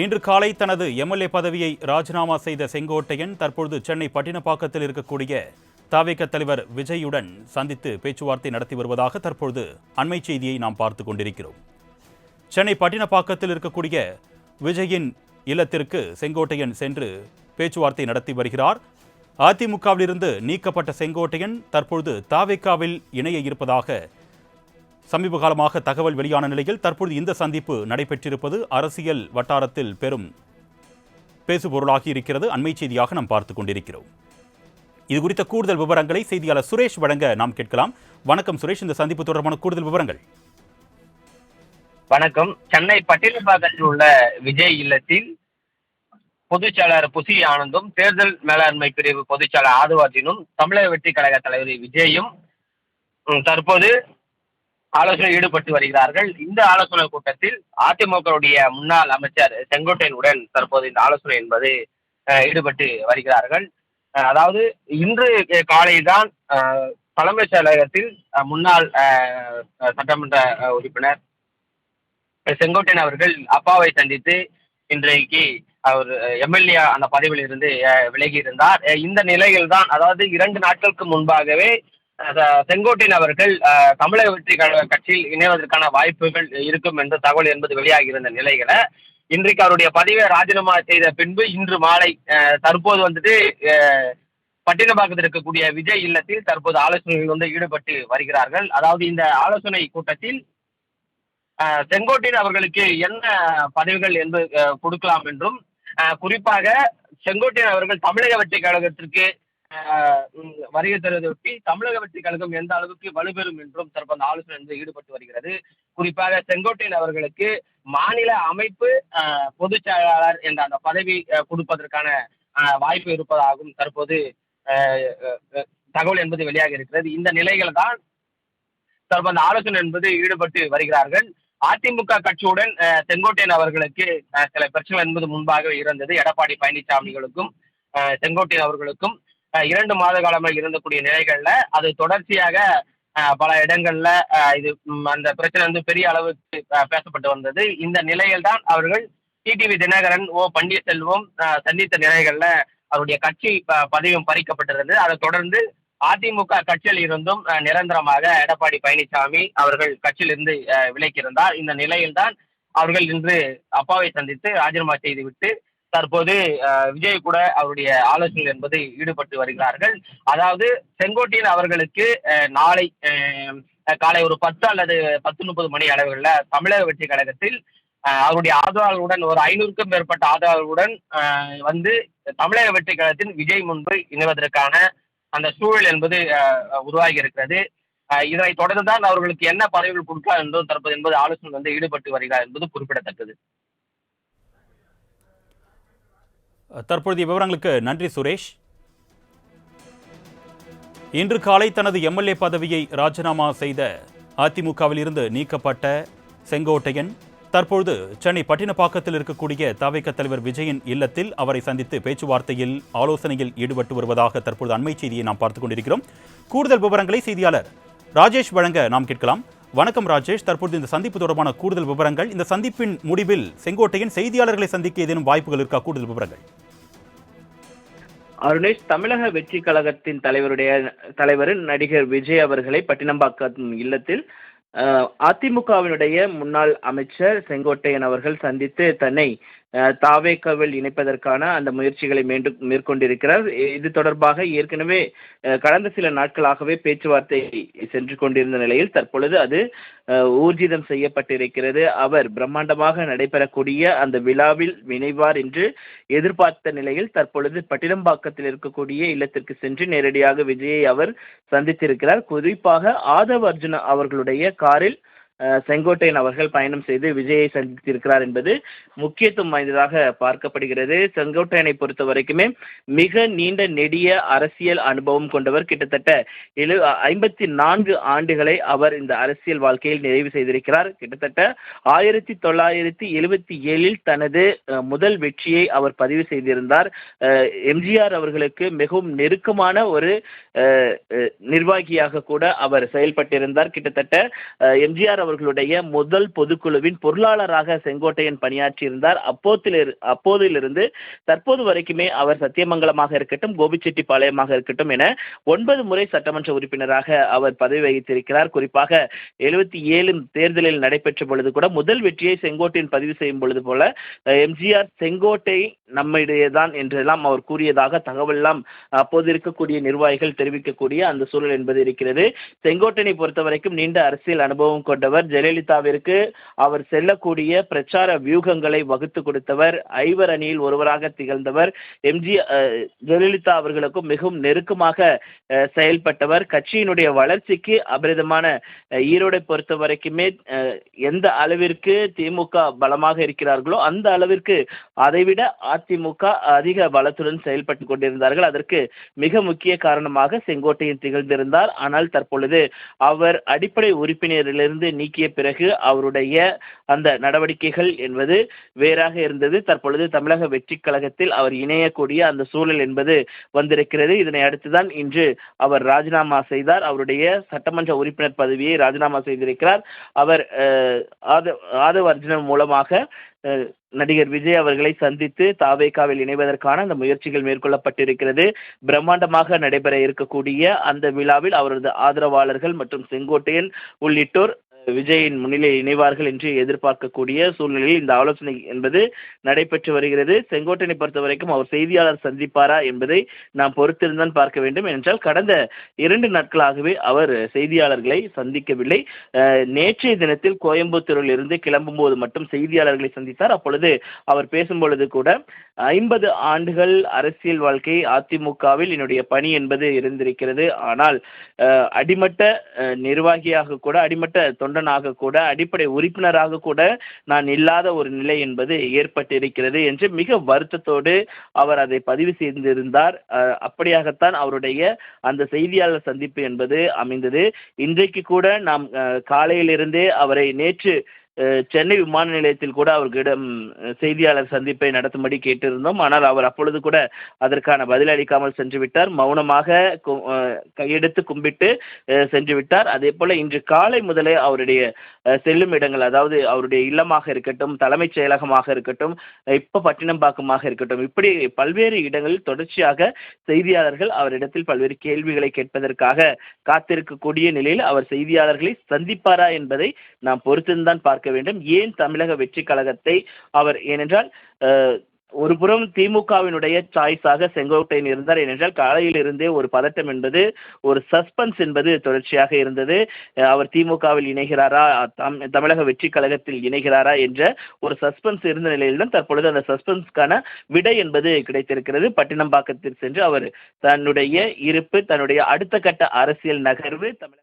இன்று காலை தனது எம்எல்ஏ பதவியை ராஜினாமா செய்த செங்கோட்டையன் தற்பொழுது சென்னை பட்டினப்பாக்கத்தில் இருக்கக்கூடிய தாவேக தலைவர் விஜயுடன் சந்தித்து பேச்சுவார்த்தை நடத்தி வருவதாக தற்பொழுது அண்மை செய்தியை நாம் பார்த்து கொண்டிருக்கிறோம். சென்னை பட்டினப்பாக்கத்தில் இருக்கக்கூடிய விஜயின் இல்லத்திற்கு செங்கோட்டையன் சென்று பேச்சுவார்த்தை நடத்தி வருகிறார். அதிமுகவிலிருந்து நீக்கப்பட்ட செங்கோட்டையன் தற்பொழுது தாவேக்காவில் இணைய இருப்பதாக சமீப காலமாக தகவல் வெளியான நிலையில் தற்பொழுது இந்த சந்திப்பு நடைபெற்றிருப்பது அரசியல் வட்டாரத்தில் பெரும் பேசுபொருளாகி இருக்கிறது. அண்மை செய்தியாக நாம் பார்த்து கொண்டிருக்கிறோம். இது குறித்த கூடுதல் விவரங்களை செய்தியாளர் சுரேஷ் வழங்க நாம் கேட்கலாம். வணக்கம் சுரேஷ் இந்த சந்திப்பு தொடர்பான கூடுதல் விவரங்கள். வணக்கம். சென்னை பட்டினப்பாக்கத்தில் உள்ள விஜய் இல்லத்தில் பொதுச்செயலாளர் புசி ஆனந்தும் தேர்தல் மேலாண்மை பிரிவு பொதுச்செயலாளர் செயலாளர் தமிழக வெற்றி கழக தலைவர் விஜயும் தற்போது ஆலோசனை ஈடுபட்டு வருகிறார்கள். இந்த ஆலோசனை கூட்டத்தில் அதிமுகவுடைய முன்னாள் அமைச்சர் செங்கோட்டையனுடன் தற்போது இந்த ஆலோசனை என்பது ஈடுபட்டு வருகிறார்கள். அதாவது இன்று காலை தான் தலைமைச் செயலகத்தில் முன்னாள் சட்டமன்ற உறுப்பினர் செங்கோட்டையன் அவர்கள் அப்பாவை சந்தித்து இன்றைக்கு அவர் எம்எல்ஏ அந்த பதவியில் இருந்து விலகி இருந்தார் இந்த நிலையில் தான் அதாவது இரண்டு நாட்களுக்கு முன்பாகவே செங்கோட்டையன் அவர்கள் தமிழக வெற்றி கழக கட்சியில் இணைவதற்கான வாய்ப்புகள் இருக்கும் என்ற தகவல் என்பது வெளியாகியிருந்த நிலைகளை நிலையில இன்றைக்கு அவருடைய பதவியை ராஜினாமா செய்த பின்பு இன்று மாலை தற்போது வந்துட்டு பட்டினப்பாக்கத்தில் இருக்கக்கூடிய விஜய் இல்லத்தில் தற்போது ஆலோசனைகள் வந்து ஈடுபட்டு வருகிறார்கள். அதாவது இந்த ஆலோசனை கூட்டத்தில் செங்கோட்டையன் அவர்களுக்கு என்ன பதவிகள் என்பது கொடுக்கலாம் என்றும் குறிப்பாக செங்கோட்டையன் அவர்கள் தமிழக வெற்றி கழகத்திற்கு வருகை தருவதையொட்டி தமிழக வெற்றி கழகம் எந்த அளவுக்கு வலுப்பெறும் என்றும் தற்போது ஆலோசனை வந்து ஈடுபட்டு வருகிறது. குறிப்பாக செங்கோட்டையன் அவர்களுக்கு மாநில அமைப்பு பொதுச் செயலாளர் என்ற அந்த பதவி கொடுப்பதற்கான வாய்ப்பு இருப்பதாகவும் தற்போது தகவல் என்பது வெளியாக இருக்கிறது. இந்த நிலைகள் தான் தற்போது ஆலோசனை என்பது ஈடுபட்டு வருகிறார்கள். அதிமுக கட்சியுடன் செங்கோட்டையன் அவர்களுக்கு சில பிரச்சனைகள் என்பது முன்பாக இருந்தது. எடப்பாடி பழனிசாமிகளுக்கும் செங்கோட்டையன் அவர்களுக்கும். இரண்டு மாத காலமாக இருந்தக்கூடிய நிலைகள்ல அது தொடர்ச்சியாக பல இடங்கள்ல இது அந்த பிரச்சனை வந்து பெரிய அளவுக்கு பேசப்பட்டு வந்தது. இந்த நிலையில் தான் அவர்கள் டிடிவி தினகரன் ஓ பன்னீர்செல்வம் சந்தித்த நிலைகள்ல அவருடைய கட்சி ப- பதவியும் பறிக்கப்பட்டிருந்தது. அதை தொடர்ந்து அதிமுக கட்சியில் இருந்தும் நிரந்தரமாக எடப்பாடி பழனிசாமி அவர்கள் கட்சியிலிருந்து விலக்கியிருந்தார் இந்த நிலையில்தான் அவர்கள் இன்று அப்பாவை சந்தித்து ராஜினாமா செய்துவிட்டு தற்போது விஜய் கூட அவருடைய ஆலோசனை என்பது ஈடுபட்டு வருகிறார்கள். அதாவது செங்கோட்டையன் அவர்களுக்கு நாளை காலை ஒரு பத்து அல்லது பத்து முப்பது மணி அளவுகளில் தமிழக வெற்றி கழகத்தில் அவருடைய ஆதரவாளர்களுடன் ஒரு ஐநூறுக்கும் மேற்பட்ட ஆதரவாளர்களுடன் வந்து தமிழக வெற்றி கழகத்தின் விஜய் முன்பு இணைவதற்கான அந்த சூழல் என்பது உருவாகி இருக்கிறது. இதனை இதனைத் தொடர்ந்து தான் அவர்களுக்கு என்ன பதவிகள் கொடுக்கலாம் என்றும் தற்போது என்பது ஆலோசனை வந்து ஈடுபட்டு வருகிறார் என்பது குறிப்பிடத்தக்கது. தற்பொழுதைய விவரங்களுக்கு நன்றி சுரேஷ். இன்று காலை தனது எம்எல்ஏ பதவியை ராஜினாமா செய்த அதிமுகவில் இருந்து நீக்கப்பட்ட செங்கோட்டையன் தற்பொழுது சென்னை பட்டினப்பாக்கத்தில் இருக்கக்கூடிய தவைக்க தலைவர் விஜயின் இல்லத்தில் அவரை சந்தித்து பேச்சுவார்த்தையில் ஆலோசனையில் ஈடுபட்டு வருவதாக தற்பொழுது அண்மை செய்தியை நாம் பார்த்துக் கொண்டிருக்கிறோம். கூடுதல் விவரங்களை செய்தியாளர் ராஜேஷ் வழங்க நாம் கேட்கலாம். வணக்கம் ராஜேஷ். தற்பொழுது இந்த சந்திப்பு தொடர்பான கூடுதல் விவரங்கள். இந்த சந்திப்பின் முடிவில் செங்கோட்டையன் செய்தியாளர்களை சந்திக்க ஏதேனும் வாய்ப்புகள் இருக்கா? கூடுதல் விவரங்கள். அருணேஷ் தமிழக வெற்றி கழகத்தின் தலைவருடைய தலைவர் நடிகர் விஜய் அவர்களை பட்டினம்பாக்கம் இல்லத்தில் அதிமுகவினுடைய முன்னாள் அமைச்சர் செங்கோட்டையன் அவர்கள் சந்தித்து தன்னை தாவேக்காவில் இணைப்பதற்கான அந்த முயற்சிகளை மீண்டும் மேற்கொண்டிருக்கிறார். இது தொடர்பாக ஏற்கனவே கடந்த சில நாட்களாகவே பேச்சுவார்த்தை சென்று கொண்டிருந்த நிலையில் தற்பொழுது அது ஊர்ஜிதம் செய்யப்பட்டிருக்கிறது. அவர் பிரம்மாண்டமாக நடைபெறக்கூடிய அந்த விழாவில் வினைவார் என்று எதிர்பார்த்த நிலையில் தற்பொழுது பட்டினம்பாக்கத்தில் இருக்கக்கூடிய இல்லத்திற்கு சென்று நேரடியாக விஜயை அவர் சந்தித்திருக்கிறார். குறிப்பாக ஆதவ் அர்ஜுனா அவர்களுடைய காரில் செங்கோட்டையன் அவர்கள் பயணம் செய்து விஜயை சந்தித்திருக்கிறார் என்பது முக்கியத்துவம் வாய்ந்ததாக பார்க்கப்படுகிறது. செங்கோட்டையனை பொறுத்த வரைக்குமே மிக நீண்ட நெடிய அரசியல் அனுபவம் கொண்டவர். கிட்டத்தட்ட எழு ஐம்பத்தி நான்கு ஆண்டுகளை அவர் இந்த அரசியல் வாழ்க்கையில் நிறைவு செய்திருக்கிறார். கிட்டத்தட்ட ஆயிரத்தி தொள்ளாயிரத்தி எழுபத்தி ஏழில் தனது முதல் வெற்றியை அவர் பதிவு செய்திருந்தார். எம்ஜிஆர் அவர்களுக்கு மிகவும் நெருக்கமான ஒரு நிர்வாகியாக கூட அவர் செயல்பட்டிருந்தார். கிட்டத்தட்ட எம்ஜிஆர் அவர்களுடைய முதல் பொதுக்குழுவின் பொருளாளராக செங்கோட்டையன் பணியாற்றியிருந்தார். அப்போதில் அப்போதிலிருந்து தற்போது வரைக்குமே அவர் சத்தியமங்கலமாக இருக்கட்டும் கோபிச்செட்டிப்பாளையமாக இருக்கட்டும் என ஒன்பது முறை சட்டமன்ற உறுப்பினராக அவர் பதவி வகித்திருக்கிறார். குறிப்பாக எழுபத்தி ஏழு தேர்தலில் நடைபெற்ற பொழுது கூட முதல் வெற்றியை செங்கோட்டையன் பதிவு செய்யும் பொழுது போல எம்ஜிஆர் செங்கோட்டை நம்மிடையேதான் என்றெல்லாம் அவர் கூறியதாக தகவல்லாம் அப்போது இருக்கக்கூடிய நிர்வாகிகள் தெரிவிக்கக்கூடிய அந்த சூழல் என்பது இருக்கிறது. செங்கோட்டையனை பொறுத்தவரைக்கும் நீண்ட அரசியல் அனுபவம் கொண்டவர் ஜெயலலிதாவிற்கு அவர் செல்லக்கூடிய பிரச்சார வியூகங்களை வகுத்து கொடுத்தவர் ஐவர் அணியில் ஒருவராக திகழ்ந்தவர் எம்ஜி ஜெயலலிதா அவர்களுக்கும் மிகவும் நெருக்கமாக செயல்பட்டவர். கட்சியினுடைய வளர்ச்சிக்கு அபரிதமான ஈரோடை பொறுத்த வரைக்குமே எந்த அளவிற்கு திமுக பலமாக இருக்கிறார்களோ அந்த அளவிற்கு அதைவிட அதிமுக அதிக பலத்துடன் செயல்பட்டு கொண்டிருந்தார்கள். அதற்கு மிக முக்கிய காரணமாக செங்கோட்டையன் திகழ்ந்திருந்தார். ஆனால் தற்பொழுது அவர் அடிப்படை உறுப்பினரிலிருந்து நீக்கிய பிறகு அவருடைய அந்த நடவடிக்கைகள் என்பது வேறாக இருந்தது. தற்பொழுது தமிழக வெற்றி கழகத்தில் அவர் இணையக்கூடிய அந்த சூழல் என்பது வந்திருக்கிறது. இதனை அடுத்துதான் இன்று அவர் ராஜினாமா செய்தார். அவருடைய சட்டமன்ற உறுப்பினர் பதவியை ராஜினாமா செய்திருக்கிறார். அவர் ஆத- ஆதவ அர்ஜுனன் மூலமாக நடிகர் விஜய் அவர்களை சந்தித்து தாவேகாவில் இணைவதற்கான அந்த முயற்சிகள் மேற்கொள்ளப்பட்டிருக்கிறது. பிரம்மாண்டமாக நடைபெற இருக்கக்கூடிய அந்த விழாவில் அவரது ஆதரவாளர்கள் மற்றும் செங்கோட்டையன் உள்ளிட்டோர் விஜயின் முன்னிலையில் இணைவார்கள் என்று எதிர்பார்க்கக்கூடிய சூழ்நிலையில் இந்த ஆலோசனை என்பது நடைபெற்று வருகிறது. செங்கோட்டையனை பொறுத்த வரைக்கும் அவர் செய்தியாளர் சந்திப்பாரா என்பதை நாம் பொறுத்திருந்தான் பார்க்க வேண்டும். என்றால் கடந்த இரண்டு நாட்களாகவே அவர் செய்தியாளர்களை சந்திக்கவில்லை. நேற்றைய தினத்தில் கோயம்புத்தூரில் இருந்து கிளம்பும் போது மட்டும் செய்தியாளர்களை சந்தித்தார். அப்பொழுது அவர் பேசும்பொழுது கூட ஐம்பது ஆண்டுகள் அரசியல் வாழ்க்கை அதிமுகவில் என்னுடைய பணி என்பது இருந்திருக்கிறது. ஆனால் அடிமட்ட நிர்வாகியாக கூட அடிமட்ட தொண்டனாக கூட அடிப்படை உறுப்பினராக கூட நான் இல்லாத ஒரு நிலை என்பது ஏற்பட்டிருக்கிறது என்று மிக வருத்தத்தோடு அவர் அதை பதிவு செய்திருந்தார். அப்படியாகத்தான் அவருடைய அந்த செய்தியாளர் சந்திப்பு என்பது அமைந்தது. இன்றைக்கு கூட நாம் காலையிலிருந்தே அவரை நேற்று சென்னை விமான நிலையத்தில் கூட அவர்களிடம் செய்தியாளர் சந்திப்பை நடத்தும்படி கேட்டிருந்தோம். ஆனால் அவர் அப்பொழுது கூட அதற்கான பதில் அளிக்காமல் சென்று விட்டார். மௌனமாக கையெடுத்து கும்பிட்டு சென்று விட்டார். அதே போல இன்று காலை முதலே அவருடைய செல்லும் இடங்கள் அதாவது அவருடைய இல்லமாக இருக்கட்டும் தலைமைச் செயலகமாக இருக்கட்டும் இப்ப பட்டினம்பாக்கமாக இருக்கட்டும் இப்படி பல்வேறு இடங்களில் தொடர்ச்சியாக செய்தியாளர்கள் அவரிடத்தில் பல்வேறு கேள்விகளை கேட்பதற்காக காத்திருக்கக்கூடிய நிலையில் அவர் செய்தியாளர்களை சந்திப்பாரா என்பதை நாம் பொறுத்திருந்தான் பார்க்க பார்க்க வேண்டும். ஏன் தமிழக வெற்றி கழகத்தை அவர் ஏனென்றால் ஒரு புறம் திமுகவினுடைய சாய்ஸாக செங்கோட்டையன் இருந்தார் ஏனென்றால் காலையில் இருந்தே ஒரு பதட்டம் என்பது ஒரு சஸ்பென்ஸ் என்பது தொடர்ச்சியாக இருந்தது. அவர் திமுகவில் இணைகிறாரா தமிழக வெற்றி கழகத்தில் இணைகிறாரா என்ற ஒரு சஸ்பென்ஸ் இருந்த நிலையில்தான் தற்பொழுது அந்த சஸ்பென்ஸ்க்கான விடை என்பது கிடைத்திருக்கிறது. பட்டினம்பாக்கத்தில் சென்று அவர் தன்னுடைய இருப்பு தன்னுடைய அடுத்த கட்ட அரசியல் நகர்வு தமிழக